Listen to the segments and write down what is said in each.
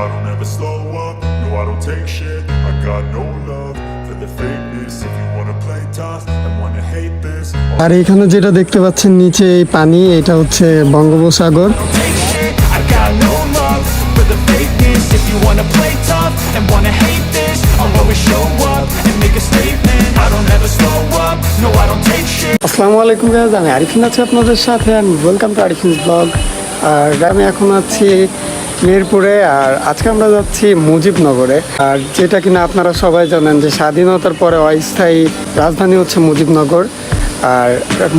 I don't ever slow up, no I don't take shit I got no love for the fakeness If you wanna play tough and wanna hate this আর এখানে যেটা দেখতে পাচ্ছেন নিচে এই পানি এটা হচ্ছে বঙ্গোপসাগর. আসসালামু আলাইকুম গাইজ আমি আরিফিন আছি আপনাদের সাথে and welcome to Arifin blog আর আমি এখন আছি মিরপুরে আর আজকে আমরা যাচ্ছি মুজিবনগরে। আর যেটা কিনা আপনারা সবাই জানেন যে স্বাধীনতার পরে অস্থায়ী রাজধানী হচ্ছে মুজিবনগর। আর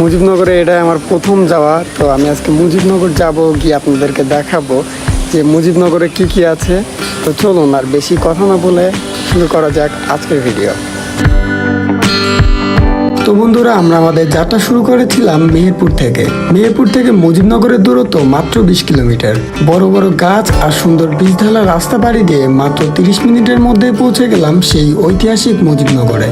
মুজিবনগরে এটা আমার প্রথম যাওয়া, তো আমি আজকে মুজিবনগর যাব, গিয়ে আপনাদেরকে দেখাবো যে মুজিবনগরে কি কি আছে। তো চলুন আর বেশি কথা না বলে শুরু করা যাক আজকের ভিডিও। তো বন্ধুরা, আমরা আমাদের যাত্রা শুরু করেছিলাম মেহেরপুর থেকে। মেহেরপুর থেকে মুজিবনগরের দূরত্ব মাত্র বিশ কিলোমিটার। বড় বড় গাছ আর সুন্দর বীজঢালা রাস্তা পাড়ি দিয়ে মাত্র তিরিশ মিনিটের মধ্যে পৌঁছে গেলাম সেই ঐতিহাসিক মুজিবনগরে।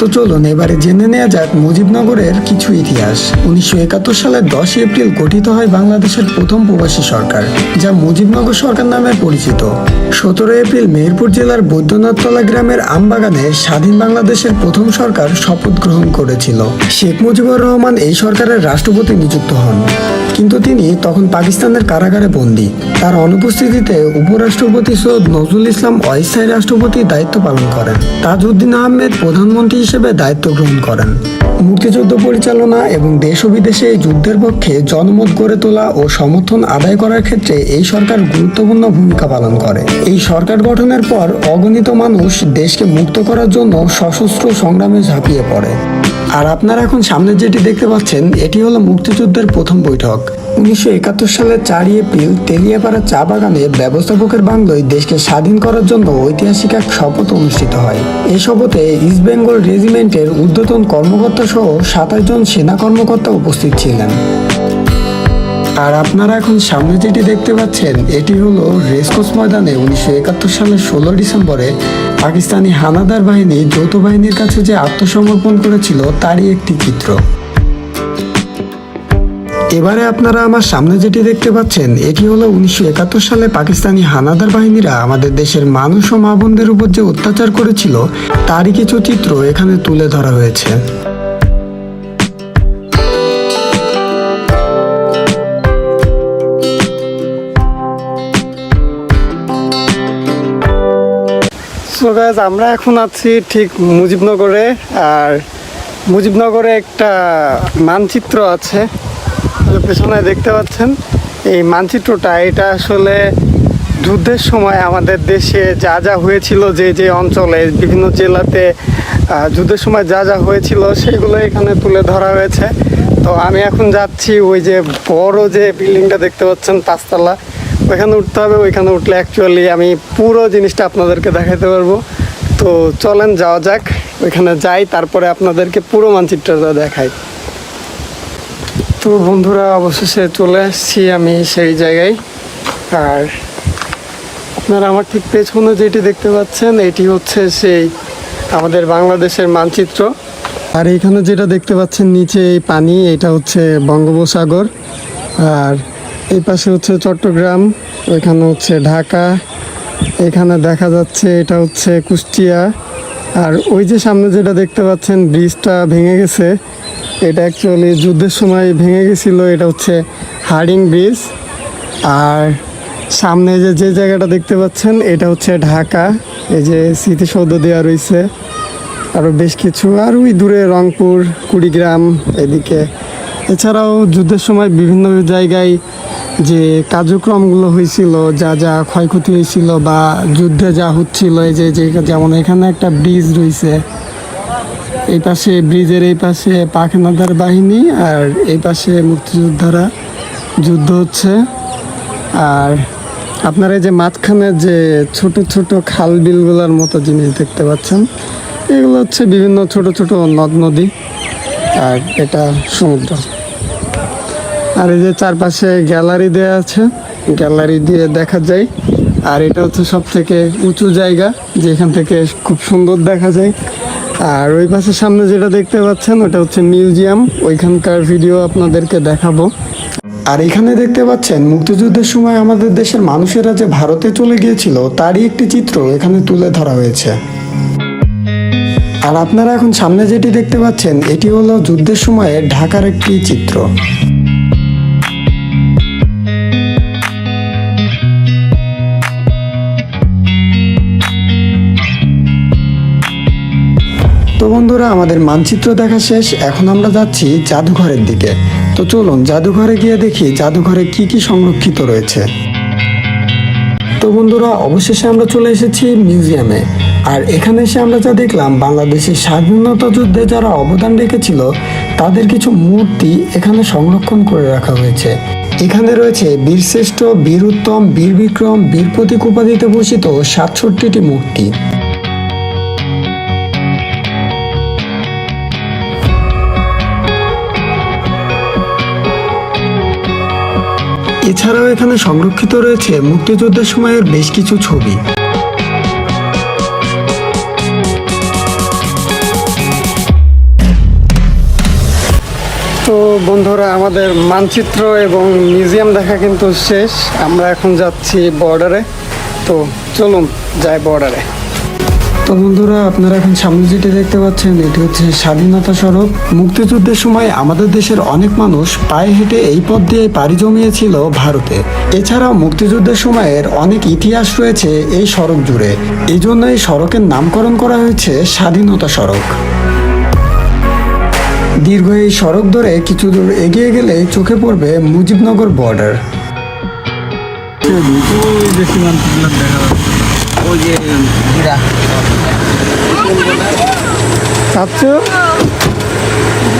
তো চলুন এবারে জেনে নেওয়া যাক মুজিবনগরের কিছু ইতিহাস। উনিশশো একাত্তর সালের দশই এপ্রিল গঠিত হয় বাংলাদেশের প্রথম প্রবাসী সরকার, যা মুজিবনগর সরকার নামে পরিচিত। সতেরো এপ্রিল মেহেরপুর জেলার বৈদ্যনাথতলা গ্রামের আমবাগানে স্বাধীন বাংলাদেশের প্রথম সরকার শপথ গ্রহণ করেছিল। শেখ মুজিবুর রহমান এই সরকারের রাষ্ট্রপতি নিযুক্ত হন। কিন্তু তিনি তখন পাকিস্তানের কারাগারে বন্দী। তার অনুপস্থিতিতে উপরাষ্ট্রপতি সৈয়দ নজরুল ইসলাম অস্থায়ী রাষ্ট্রপতির দায়িত্ব পালন করেন। তাজউদ্দিন আহমেদ প্রধানমন্ত্রী হিসেবে দায়িত্ব গ্রহণ করেন। মুক্তিযুদ্ধ পরিচালনা এবং দেশ ও বিদেশে যুদ্ধের পক্ষে জনমত গড়ে তোলা ও সমর্থন আদায় করার ক্ষেত্রে এই সরকার গুরুত্বপূর্ণ ভূমিকা পালন করে। এই সরকার গঠনের পর অগণিত মানুষ দেশকে মুক্ত করার জন্য সশস্ত্র সংগ্রামে ঝাঁপিয়ে পড়ে। আর আপনারা এখন সামনে যেটি দেখতে পাচ্ছেন, এটি হলো মুক্তিযুদ্ধের প্রথম বৈঠক। উনিশশো একাত্তর সালের চারই এপ্রিল তেলিয়াপাড়া চা বাগানে ব্যবস্থাপকের বাংলোয় দেশকে স্বাধীন করার জন্য ঐতিহাসিক এক শপথ অনুষ্ঠিত হয়। এই শপথে ইস্ট বেঙ্গল রেজিমেন্টের ঊর্ধ্বতন কর্মকর্তা সহ সাতাশ জন সেনা কর্মকর্তা উপস্থিত ছিলেন। আর আপনারা এখন সামনে যেটি দেখতে পাচ্ছেন, এটি হলো রেসকোর্স ময়দানে উনিশশো একাত্তর সালের ষোলো ডিসেম্বরে পাকিস্তানি হানাদার বাহিনী যৌথ বাহিনীর কাছে যে আত্মসমর্পণ করেছিল, তারই একটি চিত্র। এবারে আপনারা আমার সামনে যেটি দেখতে পাচ্ছেন, এটি হলো উনিশশো একাত্তর সালে পাকিস্তানি হানাদার বাহিনীরা আমাদের দেশের মানুষ ও মা বোনদের উপর যে অত্যাচার করেছিল, তারই কিছু চিত্র এখানে তুলে ধরা হয়েছে। সো গাইজ আমরা এখন আছি ঠিক মুজিবনগরে, আর মুজিবনগরে একটা মানচিত্র আছে পেছনে দেখতে পাচ্ছেন, এই মানচিত্রটা, এটা আসলে যুদ্ধের সময় আমাদের দেশে যা যা হয়েছিল যে যে অঞ্চলে, বিভিন্ন জেলাতে যুদ্ধের সময় যা যা হয়েছিল সেগুলো এখানে তুলে ধরা হয়েছে। তো আমি এখন যাচ্ছি ওই যে বড় যে বিল্ডিংটা দেখতে পাচ্ছেন পাঁচতলা ওইখানে উঠতে হবে, ওইখানে উঠলে অ্যাকচুয়ালি আমি পুরো জিনিসটা আপনাদেরকে দেখাতে পারব। তো চলেন যাওয়া যাক, ওইখানে যাই, তারপরে আপনাদেরকে পুরো মানচিত্রটা দেখাই। তো বন্ধুরা, অবশেষে চলে আসছি আমি সেই জায়গায়। আর আপনারা আমার ঠিক পেছনে যেটি দেখতে পাচ্ছেন, এটি হচ্ছে সেই আমাদের বাংলাদেশের মানচিত্র। আর এখানে যেটা দেখতে পাচ্ছেন নিচে এই পানি, এটা হচ্ছে বঙ্গোপসাগর। আর এই পাশে হচ্ছে চট্টগ্রাম এখানে হচ্ছে ঢাকা। এখানে দেখা যাচ্ছে এটা হচ্ছে কুষ্টিয়া। আর ওই যে সামনে যেটা দেখতে পাচ্ছেন, ব্রিজটা ভেঙে গেছে। এটা অ্যাকচুয়ালি যুদ্ধের সময় ভেঙে গেছিল, এটা হচ্ছে হার্ডিং ব্রিজ। আর সামনে যে যে জায়গাটা দেখতে পাচ্ছেন, এটা হচ্ছে ঢাকা। এই যে স্মৃতিসৌধ দেওয়া রয়েছে। আরও বেশ কিছু। আর ওই দূরে রংপুর, কুড়িগ্রাম, এদিকে। এছাড়াও যুদ্ধের সময় বিভিন্ন জায়গায় যে কার্যক্রমগুলো হয়েছিল, যা যা ক্ষয়ক্ষতি হয়েছিল বা যুদ্ধে যা হচ্ছিল, এই যে যেমন এখানে একটা ব্রিজ রয়েছে। এই পাশে ব্রিজের এই পাশে পাখনাদার বাহিনী আর এই পাশে মুক্তিযোদ্ধারা যুদ্ধ হচ্ছে। আর আপনারা এই যে মাঝখানে যে ছোট ছোট খাল বিলগুলোর মতো জিনিস দেখতে পাচ্ছেন, এগুলো হচ্ছে বিভিন্ন ছোট ছোট নদ নদী আর এটা সমুদ্র। আর এই যে চারপাশে গ্যালারি দেওয়া আছে, গ্যালারি দিয়ে দেখা যায়। আর এটা হচ্ছে সব থেকে উঁচু জায়গা, যেখান থেকে খুব সুন্দর দেখা যায়। আর ওই পাশের সামনে যেটা দেখতে পাচ্ছেন, ওটা হচ্ছে মিউজিয়াম, ওইখানকার ভিডিও আপনাদেরকে দেখাবো। আর এখানে দেখতে পাচ্ছেন, মুক্তিযুদ্ধের সময় আমাদের দেশের মানুষেরা যে ভারতে চলে গিয়েছিল, তারই একটি চিত্র এখানে তুলে ধরা হয়েছে। আর আপনারা এখন সামনে যেটি দেখতে পাচ্ছেন, এটি হলো যুদ্ধের সময়ে ঢাকার একটি চিত্র। তো বন্ধুরা, আমাদের মানচিত্র দেখা শেষ। এখন আমরা যাচ্ছি জাদুঘরের দিকে। তো চলুন, জাদুঘরে গিয়ে দেখি জাদুঘরে কি কি সংরক্ষিত রয়েছে। তো বন্ধুরা, অবশেষে আমরা চলে এসেছি মিউজিয়ামে। আর এখানে এসে আমরা যা দেখলাম, বাংলাদেশের স্বাধীনতা যুদ্ধে যারা অবদান রেখেছিল, তাদের কিছু মূর্তি এখানে সংরক্ষণ করে রাখা হয়েছে। এখানে রয়েছে বীরশ্রেষ্ঠ বীর উত্তম বীর বিক্রম বীর প্রতীক উপাধিতে ভূষিত সাতষট্টিটি মূর্তি। এছাড়াও এখানে সংরক্ষিত রয়েছে মুক্তিযুদ্ধের সময়ের বেশ কিছু ছবি। বন্ধুরা, আমাদের মানচিত্র এবং মিউজিয়াম দেখা কিন্তু শেষ। আমরা এখন যাচ্ছি বর্ডারে তো চলুন, যাই বর্ডারে তো বন্ধুরা, আপনারা এখন সামনে যেটি দেখতে পাচ্ছেন, এটি হচ্ছে স্বাধীনতা সড়ক মুক্তিযুদ্ধের সময় আমাদের দেশের অনেক মানুষ পায়ে হেঁটে এই পথ দিয়ে পাড়ি জমিয়েছিল ভারতে। এছাড়াও মুক্তিযুদ্ধের সময়ের অনেক ইতিহাস রয়েছে এই সড়ক জুড়ে। এই জন্য এই সড়কের নামকরণ করা হয়েছে স্বাধীনতা সড়ক দীর্ঘ এই সড়ক ধরে কিছু দূর এগিয়ে গেলে চোখে পড়বে মুজিবনগর বর্ডার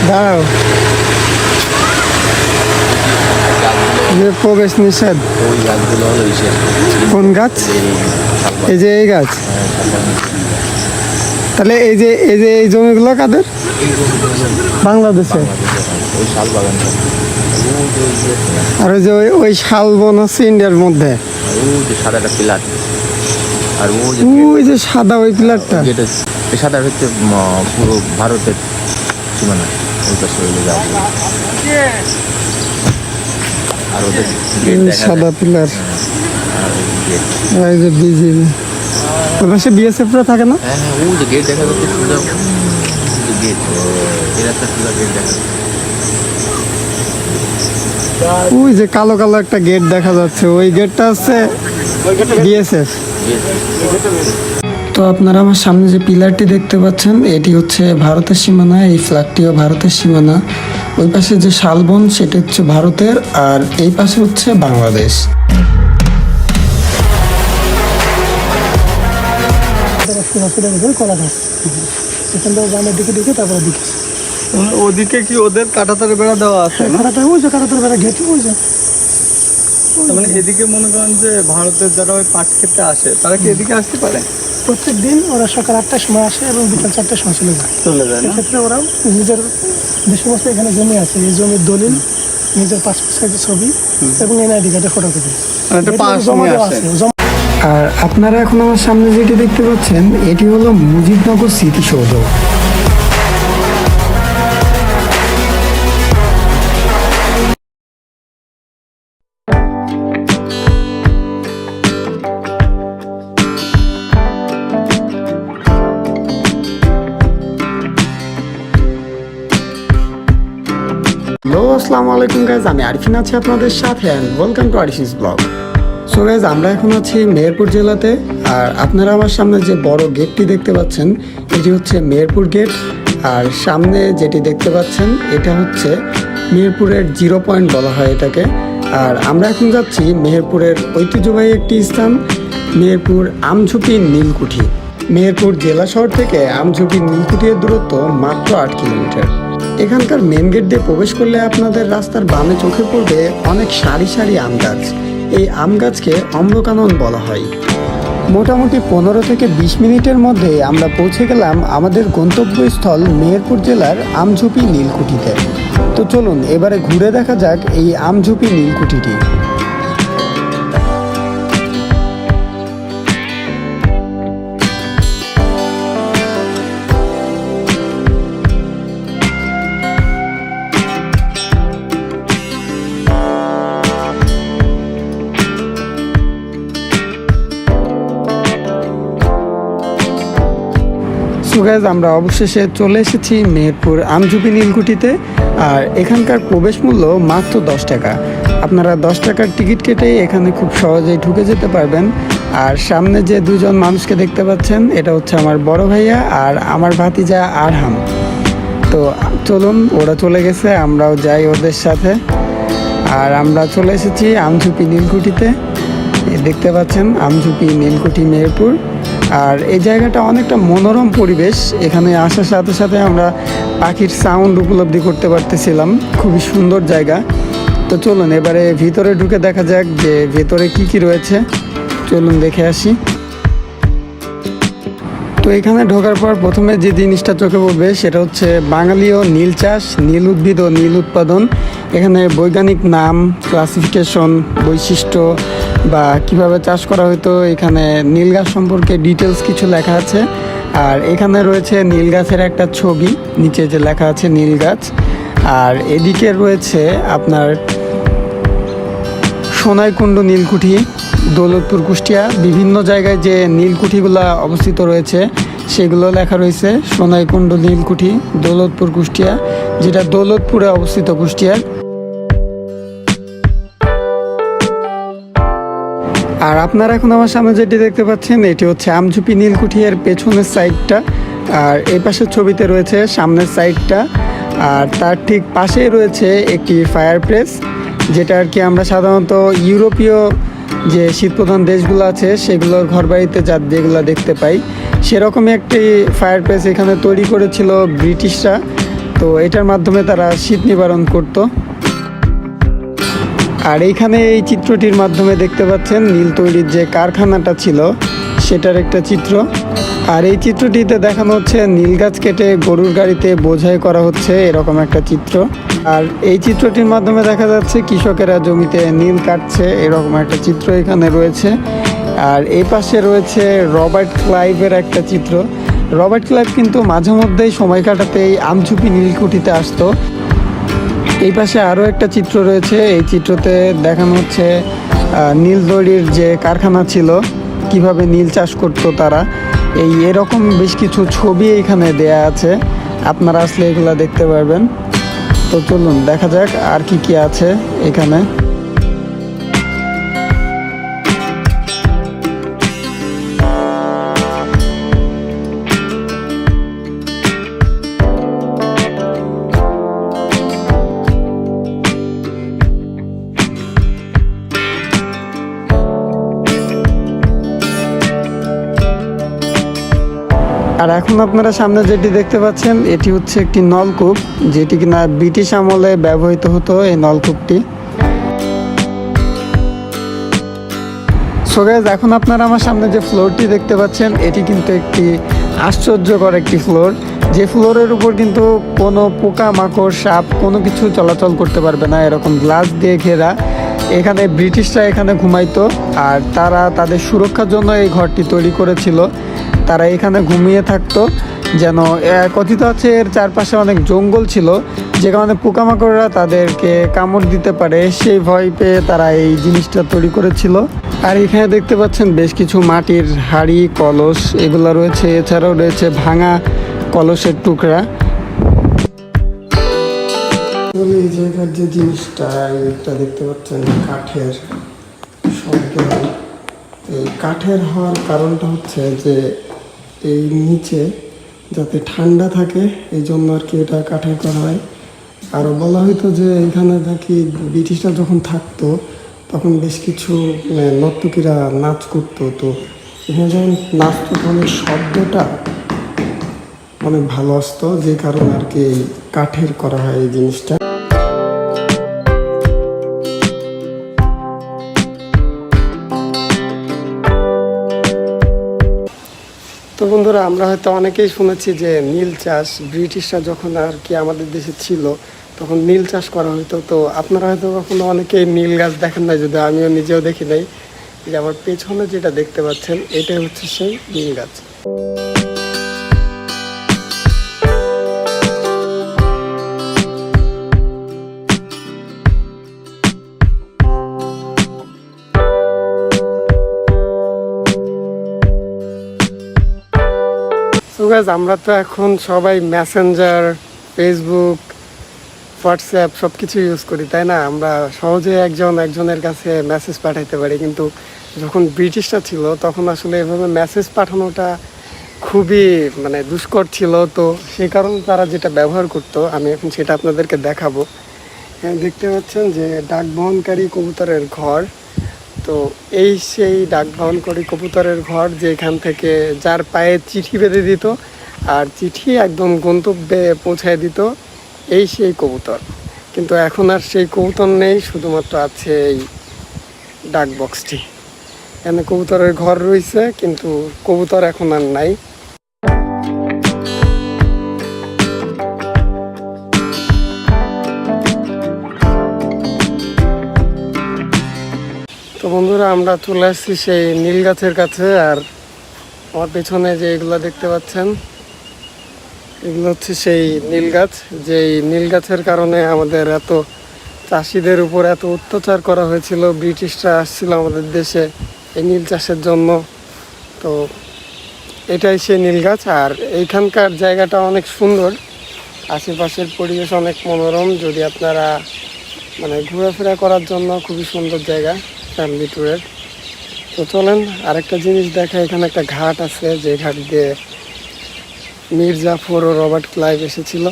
দাঁড়াও। প্রবেশ নিষেধ। কোন গাছ? এই যে এই গাছ। তাহলে এই যে এই যে এই জমিগুলো কাদের? বাংলাদেশে। আর ওই যে ওই- শাল বন হচ্ছে ইন্ডিয়ার মধ্যে। সাদাটা পিলার আর ওই যে সাদা ওই পিলারটা। সাদা হচ্ছে পুরো ভারতের আর ওদের সাদা পিলার। আর যে ওই পাশে বিএসএফরা থাকে না? হ্যাঁ হ্যাঁ ওই যে গেট দেখা যাচ্ছে সোজা গেট এই রাস্তা সোজা গেট দেখা ওই যে কালো কালো একটা গেট দেখা যাচ্ছে ওই গেটটা হচ্ছে বিএসএফ তো আপনারা আমার সামনে যে পিলারটি দেখতে পাচ্ছেন এটি হচ্ছে ভারতের সীমানা এই ফ্ল্যাগটিও ভারতের সীমানা। ওই পাশে যে শালবন সেটি হচ্ছে ভারতের আর এই পাশে হচ্ছে বাংলাদেশ। কলা গাছ এখান থেকে গ্রামের দিকে দিকে তারপরে দিকে ওদিকে কি ওদের কাটাতারে বেড়া দেওয়া আছে কাটাতে ওই যে কাটাতে বেড়া ঘেটে ওই যে। মানে এদিকে মনে করেন যে ভারতের যারা ওই পাট খেতে আসে তারা কি এদিকে আসতে পারে? প্রত্যেক দিন ওরা সকাল আটটার সময় আসে এবং বিকাল চারটার সময় চলে যায়। চলে যায় না? এক্ষেত্রে ওরা নিজের যে সমস্ত এখানে জমি আছে। এই জমির দলিল নিজের পাসপোর্ট সাইজের ছবি এবং এনআইডি কার্ডে ফটোকপি মানে জমা দেওয়া আছে। আর আপনারা এখন আমার সামনে যেটি দেখতে পাচ্ছেন, এটি হলো মুজিবনগর স্মৃতিসৌধ হ্যালো আসসালামু আলাইকুম গাইজ আমি আরিফিন আছি আপনাদের সাথে and welcome to Arifin blog so আমরা এখন আছি মেহেরপুর জেলাতে, আর আপনারা আমার সামনে যে বড় গেটটি দেখতে পাচ্ছেন, এটি হচ্ছে মেহেরপুর গেট আর সামনে যেটি দেখতে পাচ্ছেন, এটা হচ্ছে মেহেরপুরের জিরো পয়েন্ট বলা হয় এটাকে। আর আমরা এখন যাচ্ছি মেহেরপুরের ঐতিহ্যবাহী একটি স্থান, মেহেরপুর আমঝুপি নীলকুঠি। মেহেরপুর জেলা শহর থেকে আমঝুপি নীলকুঠির দূরত্ব মাত্র আট কিলোমিটার। এখানকার মেন গেট দিয়ে প্রবেশ করলে আপনাদের রাস্তার বামে চোখে পড়বে অনেক সারি সারি আম গাছ। এই আম গাছকে অম্লকানন বলা হয়। মোটামুটি পনেরো থেকে বিশ মিনিটের মধ্যে আমরা পৌঁছে গেলাম আমাদের গন্তব্যস্থল মেহেরপুর জেলার আমঝুপি নীলকুঠিতে। তো চলুন, এবারে ঘুরে দেখা যাক এই আমঝুপি নীলকুঠিটি। সো গাইজ আমরা অবশেষে চলে এসেছি মেহেরপুর আমঝুপি নীলকুঠিতে, আর এখানকার প্রবেশ মূল্য মাত্র দশ টাকা। আপনারা দশ টাকার টিকিট কেটে এখানে খুব সহজেই ঢুকে যেতে পারবেন। আর সামনে যে দুজন মানুষকে দেখতে পাচ্ছেন, এটা হচ্ছে আমার বড় ভাইয়া আর আমার ভাতিজা আরহাম। তো চলুন, ওরা চলে গেছে, আমরাও যাই ওদের সাথে। আর আমরা চলে এসেছি আমঝুপি নীলকুঠিতে। দেখতে পাচ্ছেন আমঝুপি নীলকুঠি মেহেরপুর। আর এই জায়গাটা অনেকটা মনোরম পরিবেশ। এখানে আসার সাথে সাথে আমরা পাখির সাউন্ড উপলব্ধি করতে পারতেছিলাম। খুবই সুন্দর জায়গা। তো চলুন, এবারে ভিতরে ঢুকে দেখা যাক যে ভেতরে কি কি রয়েছে। চলুন দেখে আসি। তো এখানে ঢোকার পর প্রথমে যে জিনিসটা চোখে পড়বে, সেটা হচ্ছে বাঙালিও নীল চাষ, নীল উদ্ভিদ ও নীল উৎপাদন। এখানে বৈজ্ঞানিক নাম ক্লাসিফিকেশন বৈশিষ্ট্য বা কীভাবে চাষ করা হতো এখানে নীল গাছ সম্পর্কে ডিটেলস কিছু লেখা আছে। আর এখানে রয়েছে নীল গাছের একটা ছবি, নিচে যে লেখা আছে নীল গাছ। আর এদিকে রয়েছে আপনার সোনাইকুণ্ড নীলকুঠি। দৌলতপুর, কুষ্টিয়া বিভিন্ন জায়গায় যে নীলকুঠিগুলো অবস্থিত রয়েছে, সেগুলো লেখা রয়েছে সোনাইকুণ্ড নীলকুঠি, দৌলতপুর, কুষ্টিয়া, যেটা দৌলতপুরে অবস্থিত, কুষ্টিয়ার। আর আপনারা এখন আমার সামনে যেটি দেখতে পাচ্ছেন, এটি হচ্ছে আমঝুপি নীলকুঠি এর পেছনের সাইডটা, আর এই পাশের ছবিতে রয়েছে সামনের সাইডটা, আর তার ঠিক পাশেই রয়েছে একটি ফায়ার প্লেস যেটা আর কি আমরা সাধারণত ইউরোপীয় যে শীতপ্রধান দেশগুলো আছে, সেগুলোর ঘরবাড়িতে যা যেগুলো দেখতে পাই। সেরকমই একটি ফায়ার প্লেস এখানে তৈরি করেছিল ব্রিটিশরা। তো এটার মাধ্যমে তারা শীত নিবারণ করতো। আর এইখানে এই চিত্রটির মাধ্যমে দেখতে পাচ্ছেন নীল তৈরির যে কারখানাটা ছিল, সেটার একটা চিত্র। আর এই চিত্রটিতে দেখানো হচ্ছে নীল গাছ কেটে গরুর গাড়িতে বোঝাই করা হচ্ছে, এরকম একটা চিত্র। আর এই চিত্রটির মাধ্যমে দেখা যাচ্ছে কৃষকেরা জমিতে নীল কাটছে, এরকম একটা চিত্র এখানে রয়েছে। আর এই পাশে রয়েছে রবার্ট ক্লাইভের একটা চিত্র। রবার্ট ক্লাইভ কিন্তু মাঝে মধ্যেই সময় কাটাতে এই আমঝুপি নীলকুঠিতে আসতো। এই পাশে আরও একটা চিত্র রয়েছে। এই চিত্রতে দেখানো হচ্ছে নীল দড়ির যে কারখানা ছিল, কীভাবে নীল চাষ করতো তারা। এই এরকম বেশ কিছু ছবি এখানে দেয়া আছে। আপনারা আসলে এগুলা দেখতে পারবেন। তো চলুন দেখা যাক আর কি কি আছে এখানে। আর এখন আপনারা সামনে যেটি দেখতে পাচ্ছেন, এটি হচ্ছে একটি নলকূপ, যেটি কিনা ব্রিটিশ আমলে ব্যবহৃত হতো এই নলকূপটি। সো গাইজ এখন আপনারা আমার সামনে যে ফ্লোরটি দেখতে পাচ্ছেন, এটি কিন্তু একটি আশ্চর্যকর একটি ফ্লোর যে ফ্লোরের উপর কিন্তু কোনো পোকা মাকড় সাপ, কোনো কিছু চলাচল করতে পারবে না, এরকম গ্লাস দিয়ে ঘেরা। এখানে ব্রিটিশরা এখানে ঘুমাইতো, আর তারা তাদের সুরক্ষার জন্য এই ঘরটি তৈরি করেছিল। তারা এখানে ঘুমিয়ে থাকতো। যেন কথিত আছে এর চারপাশে অনেক জঙ্গল ছিল। যে কারণে পোকামাকড়রা তাদেরকে কামড় দিতে পারে, সেই ভয় পেয়ে তারা এই জিনিসটা তৈরি করেছিল। আর এখানে দেখতে পাচ্ছেন বেশ কিছু মাটির হাড়ি, কলস এগুলো রয়েছে। এছাড়াও রয়েছে ভাঙা কলসের টুকরা। এই জায়গার যে জিনিসটা এটা দেখতে পাচ্ছেন কাঠের হয়। এই কাঠের হওয়ার কারণটা হচ্ছে যে এই নিচে যাতে ঠান্ডা থাকে এই জন্য আর কি এটা কাঠের করা হয়। আরও বলা হয়তো যে এখানে নাকি ব্রিটিশরা যখন থাকতো তখন বেশ কিছু মানে, নর্তকীরা নাচ করতো। তো এখানে যখন নাচতো তখন শব্দটা অনেক ভালো আসতো যে কারণে আর কি কাঠের করা হয় এই জিনিসটা। বন্ধুরা, আমরা হয়তো অনেকেই শুনেছি যে নীল চাষ ব্রিটিশরা যখন আর কি আমাদের দেশে ছিল, তখন নীল চাষ করা হতো তো আপনারা হয়তো কখনো অনেকেই নীল গাছ দেখেন নাই যদি আমিও নিজেও দেখি নাই। যে আমার পেছনে যেটা দেখতে পাচ্ছেন, এটাই হচ্ছে সেই নীল গাছ। গাইজ আমরা তো এখন সবাই মেসেঞ্জার ফেসবুক হোয়াটসঅ্যাপ সব কিছু ইউজ করি তাই না? আমরা সহজে একজন একজনের কাছে মেসেজ পাঠাইতে পারি কিন্তু যখন ব্রিটিশরা ছিল তখন আসলে এভাবে মেসেজ পাঠানোটা খুবই মানে দুষ্কর ছিল। তো সেই কারণে তারা যেটা ব্যবহার করতো আমি এখন সেটা আপনাদেরকে দেখাবো। হ্যাঁ, দেখতে পাচ্ছেন যে ডাক বহনকারী কবুতরের ঘর। তো এই সেই ডাক বহনকারী কবুতরের ঘর যেখান থেকে যার পায়ে চিঠি বেঁধে দিত আর চিঠি একদম গন্তব্যে পৌঁছায় দিত এই সেই কবুতর। কিন্তু এখন আর সেই কবুতর নেই, শুধুমাত্র আছে এই ডাক বক্সটি এখানে কবুতরের ঘর রয়েছে, কিন্তু কবুতর এখন আর নাই। বন্ধুরা, আমরা চলে আসছি সেই নীল গাছের কাছে, আর আমার পেছনে যে এগুলো দেখতে পাচ্ছেন, এগুলো হচ্ছে সেই নীল গাছ। যেই নীল গাছের কারণে আমাদের এত চাষিদের উপর এত অত্যাচার করা হয়েছিল, ব্রিটিশরা আসছিল আমাদের দেশে এই নীল চাষের জন্য। তো এটাই সেই নীল গাছ, আর এইখানকার জায়গাটা অনেক সুন্দর। আশেপাশের পরিবেশ অনেক মনোরম, যদি আপনারা মানে ঘোরাফেরা করার জন্য খুবই সুন্দর জায়গা। ফ্যামিলি ট্যুরের তো চলেন, আরেকটা জিনিস দেখা এখানে একটা ঘাট আছে, যে ঘাট দিয়ে মীর জাফর ও রবার্ট ক্লাইভ এসেছিল।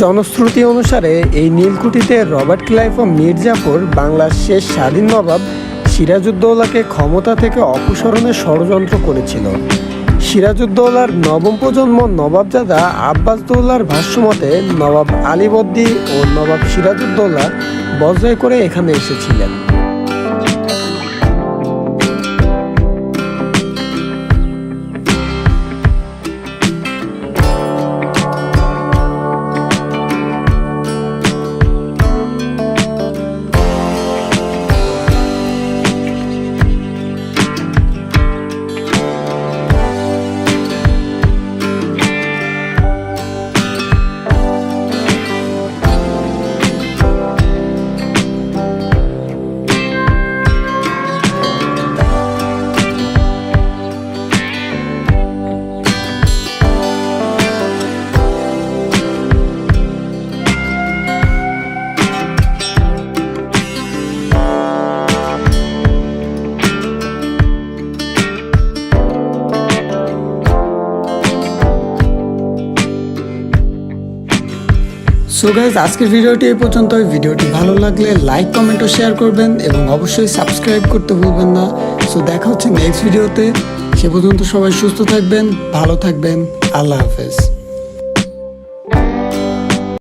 জনশ্রুতি অনুসারে এই নীলকুঠিতে রবার্ট ক্লাইভ ও মীর জাফর বাংলার শেষ স্বাধীন নবাব সিরাজউদ্দৌলাকে ক্ষমতা থেকে অপসারণের ষড়যন্ত্র করেছিল। সিরাজউদ্দৌলার নবম প্রজন্ম নবাবজাদা আব্বাসদৌলার ভাষ্যমতে, নবাব আলীবদ্দি ও নবাব সিরাজউদ্দৌলা বজয় করে এখানে এসেছিলেন। সো গাইজ আজকের ভিডিওটি এই পর্যন্ত ভিডিওটি ভালো লাগলে লাইক কমেন্ট ও শেয়ার করবেন এবং অবশ্যই সাবস্ক্রাইব করতে ভুলবেন না। সো দেখা হচ্ছে নেক্সট ভিডিওতে সে পর্যন্ত সবাই সুস্থ থাকবেন, ভালো থাকবেন। আল্লাহ হাফেজ।